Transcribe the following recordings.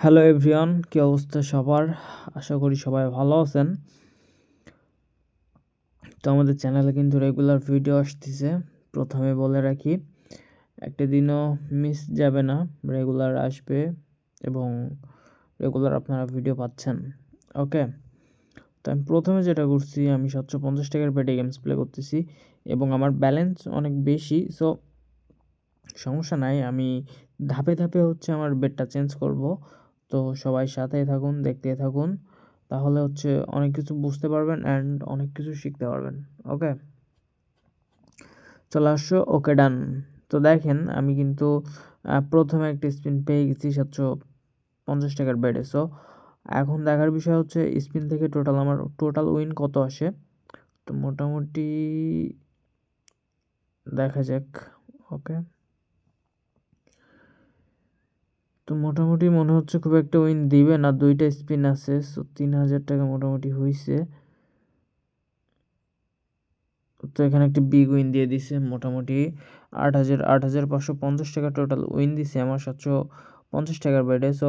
Hello everyone কী অবস্থা সবার? আশা করি সবাই ভালো আছেন। তো আমাদের চ্যানেলে কিন্তু রেগুলার ভিডিও আসতেছে। প্রথমে বলে রাখি, একটা দিনও মিস যাবে না রেগুলার আসবে এবং রেগুলার আপনারা ভিডিও পাচ্ছেন। ওকে তো আমি প্রথমে যেটা করছি, আমি সাতশো পঞ্চাশ টাকার পেটে গেমস প্লে করতেছি এবং আমার ব্যালেন্স অনেক বেশি সো সমস্যা নাই, আমি ধাপে ধাপে হচ্ছে আমার বেডটা চেঞ্জ করব। তো সবাই সাথেই থাকুন দেখতে থাকুন। তাহলে হচ্ছে অনেক কিছু বুঝতে পারবেন অ্যান্ড অনেক কিছু শিখতে পারবেন। ওকে চলে আসছো ওকে ডান তো দেখেন আমি কিন্তু প্রথমে একটা স্পিন পেয়ে গেছি সাতশো পঞ্চাশ টাকার বেডে সো এখন দেখার বিষয় হচ্ছে স্পিন থেকে টোটাল আমার টোটাল উইন কত আসে? তো মোটামুটি দেখা যাক ওকে তো মোটামুটি মনে হচ্ছে খুব একটা উইন দিবে না। দুইটা স্পিন আছে সো তিন হাজার টাকা মোটামুটি হয়েছে তো এখানে একটি বিগ উইন দিয়ে দিছে মোটামুটি। আট হাজার আট হাজার পাঁচশো পঞ্চাশ টাকা টোটাল উইন দিছে আমার সাতশো পঞ্চাশ টাকার বেডে সো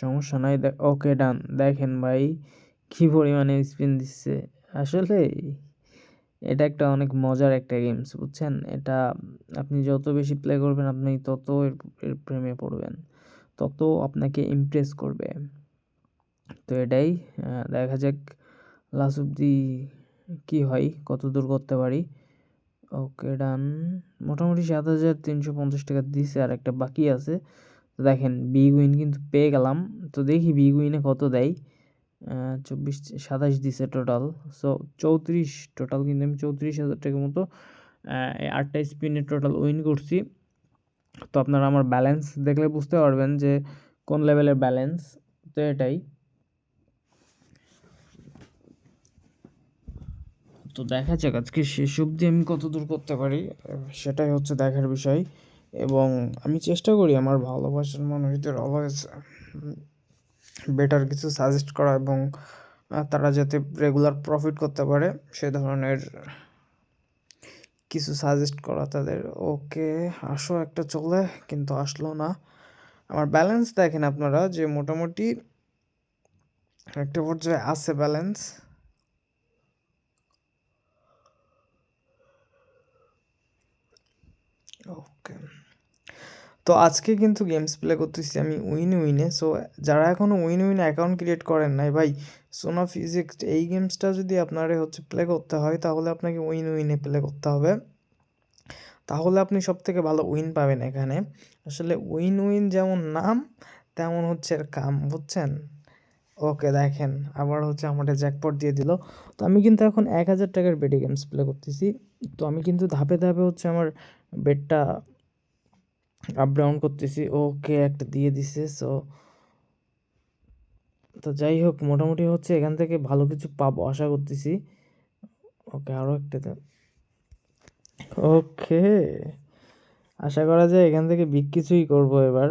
সমস্যা নাই ওকে ডান দেখেন ভাই, কী পরিমাণে স্পিন দিচ্ছে আসলে এটা একটা অনেক মজার একটা গেমস বুঝছেন? এটা আপনি যত বেশি প্লে করবেন, আপনি তত এর প্রেমে পড়বেন, তত আপনাকে ইমপ্রেস করবে। তো এটাই দেখা যাক লাস্ট অব্দি কী হয় কত দূর করতে পারি। ওকে ডান মোটামুটি সাত হাজার তিনশো পঞ্চাশ টাকা দিছে আর একটা বাকি আছে। তো দেখেন বিগ উইন কিন্তু পেয়ে গেলাম। তো দেখি বিগ উইনে কত দেয়। চব্বিশ, সাতাশ দিছে টোটাল সো চৌত্রিশ টোটাল কিন্তু আমি চৌত্রিশ হাজার টাকার মতো আটটা স্পিনে টোটাল উইন করছি। তো আপনারা আমার ব্যালেন্স দেখলে বুঝতে পারবেন যে কোন লেভেলের ব্যালেন্স তো এটাই। তো দেখা যাক আজকে শেষ অবধি আমি কত দূর করতে পারি, সেটাই হচ্ছে দেখার বিষয়। এবং আমি চেষ্টা করি আমার ভালোবাসার মানুষদের অলওয়েজ বেটার কিছু সাজেস্ট করা এবং তারা যাতে রেগুলার প্রফিট করতে পারে, সে ধরনের কিছু সাজেস্ট করা তাদের। ওকে আসো একটা চলে, কিন্তু আসলো না। আমার ব্যালেন্স দেখেন আপনারা যে মোটামুটি একটা পর্যায়ে আছে ব্যালেন্স ওকে তো আজকে কিন্তু গেমস প্লে করতেছি আমি উইন উইনে সো যারা এখনও উইন উইন অ্যাকাউন্ট ক্রিয়েট করেন নাই ভাই সোনা ফিজিক্স এই গেমসটা যদি আপনারা হচ্ছে প্লে করতে হয়, তাহলে আপনাকে উইন উইনে প্লে করতে হবে। তাহলে আপনি সব থেকে ভালো উইন পাবেন এখানে। আসলে উইন উইন যেমন নাম, তেমন হচ্ছে কাম, বুঝছেন? ওকে, দেখেন, আবার হচ্ছে আমাদের জ্যাকপট দিয়ে দিল। তো আমি কিন্তু এখন এক হাজার টাকার বেডি গেমস প্লে করতেছি। তো আমি কিন্তু ধাপে ধাপে হচ্ছে আমার বেডটা আপ ডাউন করতেছি ওকে একটা দিয়ে দিছে সো তো যাই হোক, মোটামুটি হচ্ছে এখান থেকে ভালো কিছু পাবো, আশা করতেছি। ওকে আরও একটা ওকে আশা করা যায় এখান থেকে বিগ কিছুই করব এবার।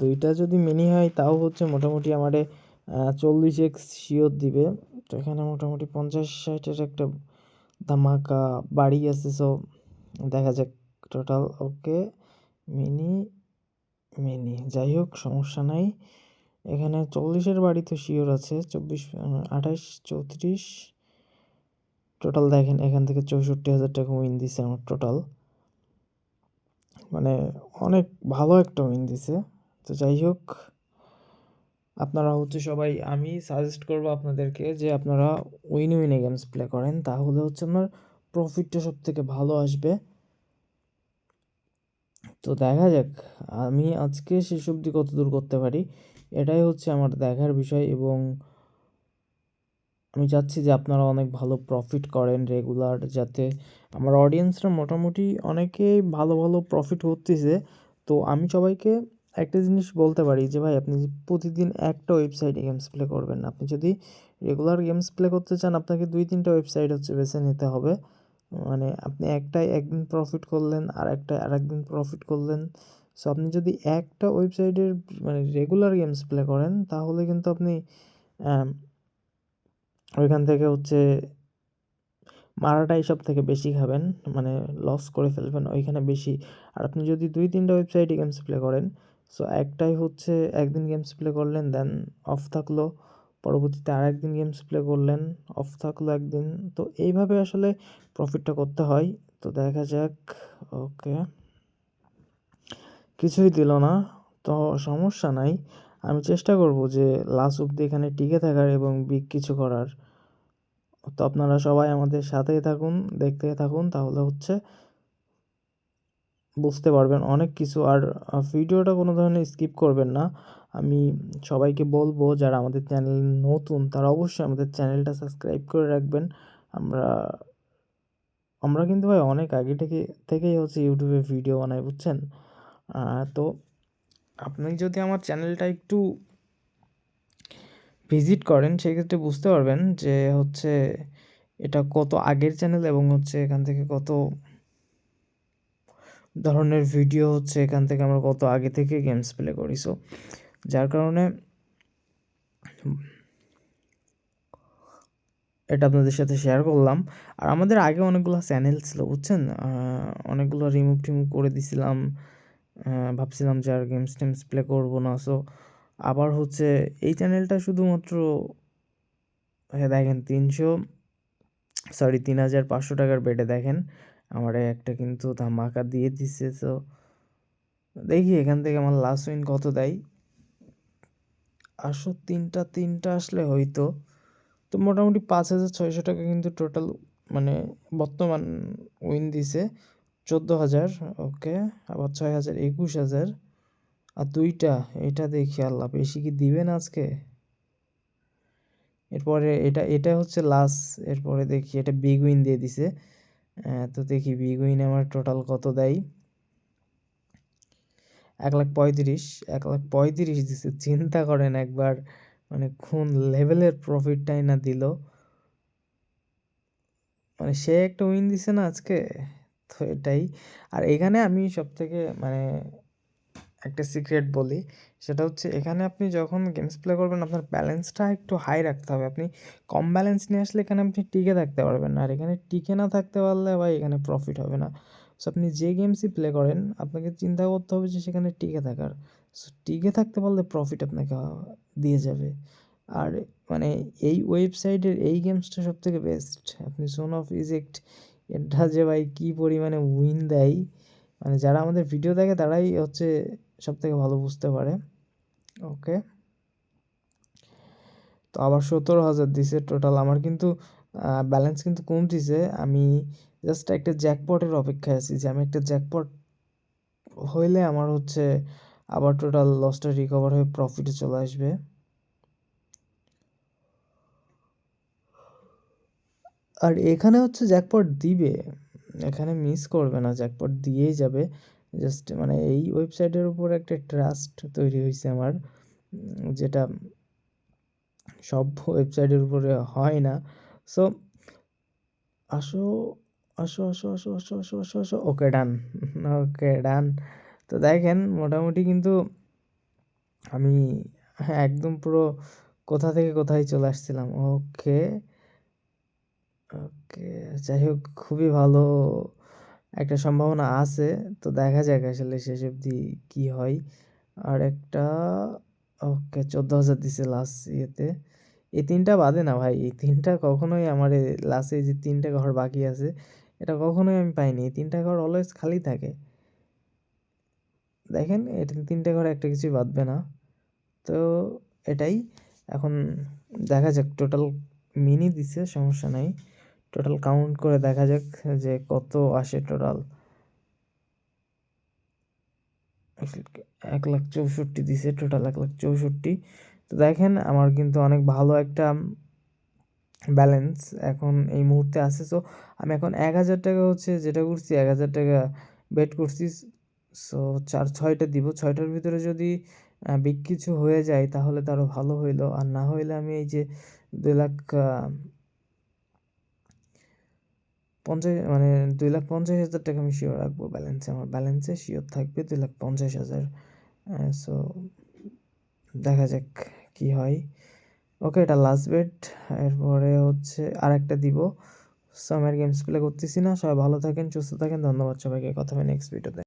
দুইটা যদি মিনি হয়, তাও হচ্ছে মোটামুটি আমারে চল্লিশ এক্স শিওর দিবে। তো এখানে মোটামুটি পঞ্চাশ ষাটের একটা ধামাকা বাড়ি আছে সো দেখা যাক টোটাল ওকে মিনি মিনি যাই হোক সমস্যা নাই। এখানে চল্লিশের বাড়ি তো শিওর আছে, চব্বিশ আঠাশ, চৌত্রিশ। টোটাল দেখেন, এখান থেকে চৌষট্টি হাজার টাকা উইন দিছে আমার টোটাল মানে অনেক ভালো একটা উইন দিছে। তো যাই হোক আপনারা হচ্ছে সবাই, আমি সাজেস্ট করব আপনাদেরকে যে আপনারা উইন উইনে গেমস প্লে করেন। তাহলে হচ্ছে আপনার প্রফিটটা সব থেকে ভালো আসবে। তো দেখা যাক। আমি আজকে শেষ অবধি কত দূর করতে পারি, এটাই হচ্ছে আমার দেখার বিষয় এবং আমি চাচ্ছি যে আপনারা অনেক ভালো প্রফিট করেন রেগুলার যাতে আমার অডিয়েন্সরা মোটামুটি অনেকেই ভালো ভালো প্রফিট করতেছে তো আমি সবাইকে একটা জিনিস বলতে পারি যে, ভাই, আপনি প্রতিদিন একটা ওয়েবসাইটে গেমস প্লে করবেন আপনি যদি রেগুলার গেমস প্লে করতে চান, আপনাকে দুই, তিনটা ওয়েবসাইট হচ্ছে বেছে নিতে হবে। মানে আপনি একটাই একদিন প্রফিট করলেন, আর একটা আর একদিন প্রফিট করলেন। সো আপনি যদি একটা ওয়েবসাইটের মানে রেগুলার গেমস প্লে করেন, তাহলে কিন্তু আপনি ওইখান থেকে হচ্ছে মারাটাই সব থেকে বেশি খাবেন মানে লস করে ফেলবেন ওইখানে বেশি। আর আপনি যদি দুই তিনটা ওয়েবসাইটে গেমস প্লে করেন সো একটাই হচ্ছে একদিন গেমস প্লে করলেন দেন অফ থাকল। পরবর্তীতে আর একদিন গেমস প্লে করলেন অফ থাকল একদিন। তো এইভাবে আসলে প্রফিটটা করতে হয়। তো দেখা যাক, ওকে। কিছুই দিল না। তো সমস্যা নাই। আমি চেষ্টা করব যে লাস্ট অব্দি এখানে টিকে থাকার এবং বিগ কিছু করার। তো আপনারা সবাই আমাদের সাথেই থাকুন দেখতে থাকুন। তাহলে হচ্ছে বুঝতে পারবেন। অনেক কিছু। আর ভিডিওটা কোনো ধরনের স্কিপ করবেন না। আমি সবাইকে বলব, যারা আমাদের চ্যানেল নতুন, তারা অবশ্যই আমাদের চ্যানেলটা সাবস্ক্রাইব করে রাখবেন। আমরা আমরা কিন্তু ভাই অনেক আগে থেকে, থেকেই হচ্ছে ইউটিউবে ভিডিও বানাই, বুঝছেন? তো আপনি যদি আমার চ্যানেলটা একটু ভিজিট করেন, সেক্ষেত্রে বুঝতে পারবেন যে হচ্ছে এটা কত আগের চ্যানেল এবং হচ্ছে এখান থেকে কত ধরনের ভিডিও হচ্ছে, এখান থেকে আমরা কত আগে থেকে গেমস প্লে করি। সো যার কারণে এটা আপনাদের সাথে শেয়ার করলাম। আর আমাদের আগে অনেকগুলো চ্যানেল ছিল, বুঝছেন? অনেকগুলো রিমুভ টিমুভ করে দিছিলাম। ভাবছিলাম যে আর গেমস টেমস প্লে করব না। সো আবার হচ্ছে এই চ্যানেলটা শুধুমাত্র হ্যাঁ দেখেন, তিনশো সরি তিন হাজার পাঁচশো টাকার বেডে দেখেন। আমার একটা কিন্তু ধামাকা দিয়ে দিচ্ছে তো দেখি এখান থেকে আমার লাস্ট উইন কত দেয়। আসো তিনটা তিনটা আসলে হয়তো তো মোটামুটি পাঁচ হাজার ছয়শো টাকা কিন্তু টোটাল মানে বর্তমান উইন দিছে। চোদ্দ হাজার ওকে আবার ছয় হাজার, একুশ হাজার। আর দুইটা, এটা দেখি আল্লাহ, বেশি কি দিবেন আজকে? এরপরে এটা এটা হচ্ছে লাস্ট এরপরে দেখি, এটা বিগ উইন দিয়ে দিছে। তো দেখি বিগ উইন আমার টোটাল কত দেয়? এক লাখ পঁয়ত্রিশ, এক লাখ পঁয়ত্রিশ দিছে। চিন্তা করেন একবার মানে কোন লেভেলের প্রফিটটাই না দিল। মানে সে একটা উইন দিছে না আজকে? তো এটাই। আর এখানে আমি সব থেকে মানে একটা সিক্রেট বলি, সেটা হচ্ছে এখানে আপনি যখন গেমস প্লে করবেন, আপনার ব্যালেন্সটা একটু হাই রাখতে হবে। আপনি কম ব্যালেন্স নিয়ে আসলে এখানে আপনি টিকে থাকতে পারবেন না। আর এখানে টিকে না থাকতে পারলে ভাই এখানে প্রফিট হবে না। সো আপনি যে গেমসই প্লে করেন, আপনাকে চিন্তা করতে হবে যে সেখানে টিকে থাকার। সো টিকে থাকতে পারলে প্রফিট আপনাকে দিয়ে যাবে। আর মানে এই ওয়েবসাইটের এই গেমসটা সব থেকে বেস্ট আপনি সোন অফ ইজেক্ট এটা যে ভাই কী পরিমাণে উইন দেয়। মানে যারা আমাদের ভিডিও দেখে, তারাই হচ্ছে সব থেকে ভালো বুঝতে পারে। ওকে তো আবার সতেরো হাজার দিছে টোটাল আমার কিন্তু ব্যালেন্স কিন্তু কমতিছে। আমি জাস্ট একটা জ্যাকপটের অপেক্ষায় আছি যে আমি একটা জ্যাকপট হইলে আমার হচ্ছে আবার টোটাল লসটা রিকভার হয়ে প্রফিটে চলে আসবে। আর এখানে হচ্ছে জ্যাকপট দিবে, এখানে মিস করবে না জ্যাকপট দিয়েই যাবে। জাস্ট মানে এই ওয়েবসাইটের উপর একটা ট্রাস্ট তৈরি হয়েছে আমার, যেটা সব ওয়েবসাইটের উপরে হয় না। সো আসো আসো আসো আসো আসো আসো আসো আসো। ওকে, ডান। ওকে, ডান। তো দেখেন, মোটামুটি কিন্তু আমি হ্যাঁ একদম পুরো কোথা থেকে কোথায় চলে আসছিলাম। ওকে ওকে, যাই হোক, খুবই ভালো একটা সম্ভাবনা আছে। তো দেখা যাক আসলে শেষ অবধি কী হয়। আর একটা, ওকে, চোদ্দ হাজার দিছে লাস্ট ইয়েতে। এই তিনটা বাদে না ভাই, এই তিনটা কখনোই আমার লাস্টে যে তিনটা ঘর বাকি আছে এটা কখনোই আমি পাইনি। তিনটা ঘর অলওয়েজ খালি থাকে। দেখেন এটা তিনটে ঘর একটা কিছুই বাঁধবে না। তো এটাই। এখন দেখা যাক টোটাল মিনি দিছে, সমস্যা নাই। টোটাল কাউন্ট করে দেখা যাক যে কত আসে টোটাল এক লাখ চৌষট্টি দিছে টোটাল এক লাখ চৌষট্টি। তো দেখেন, আমার কিন্তু অনেক ভালো একটা ব্যালেন্স এখন এই মুহূর্তে আছে। সো আমি এখন এক হাজার টাকা হচ্ছে যেটা করছি, এক হাজার টাকা বেট করছি। সো চার, ছয়টা দিব। ছয়টার ভিতরে যদি বিগ কিছু হয়ে যায়, তাহলে তো আরও ভালো হইল। আর না হইলে আমি এই যে দুই লাখ পঞ্চাশ মানে দুই লাখ পঞ্চাশ হাজার টাকা আমি শিওর রাখব ব্যালেন্সে আমার ব্যালেন্সে শিওর থাকবে দুই লাখ পঞ্চাশ হাজার। সো দেখা যাক কি হয়। ওকে, এটা লাস্ট বেট এরপরে হচ্ছে আর একটা দিব সামের গেমস প্লে করতেছি না। সবাই ভালো থাকেন, সুস্থ থাকেন। ধন্যবাদ সবাইকে। কথা হবে নেক্সট ভিডিওতে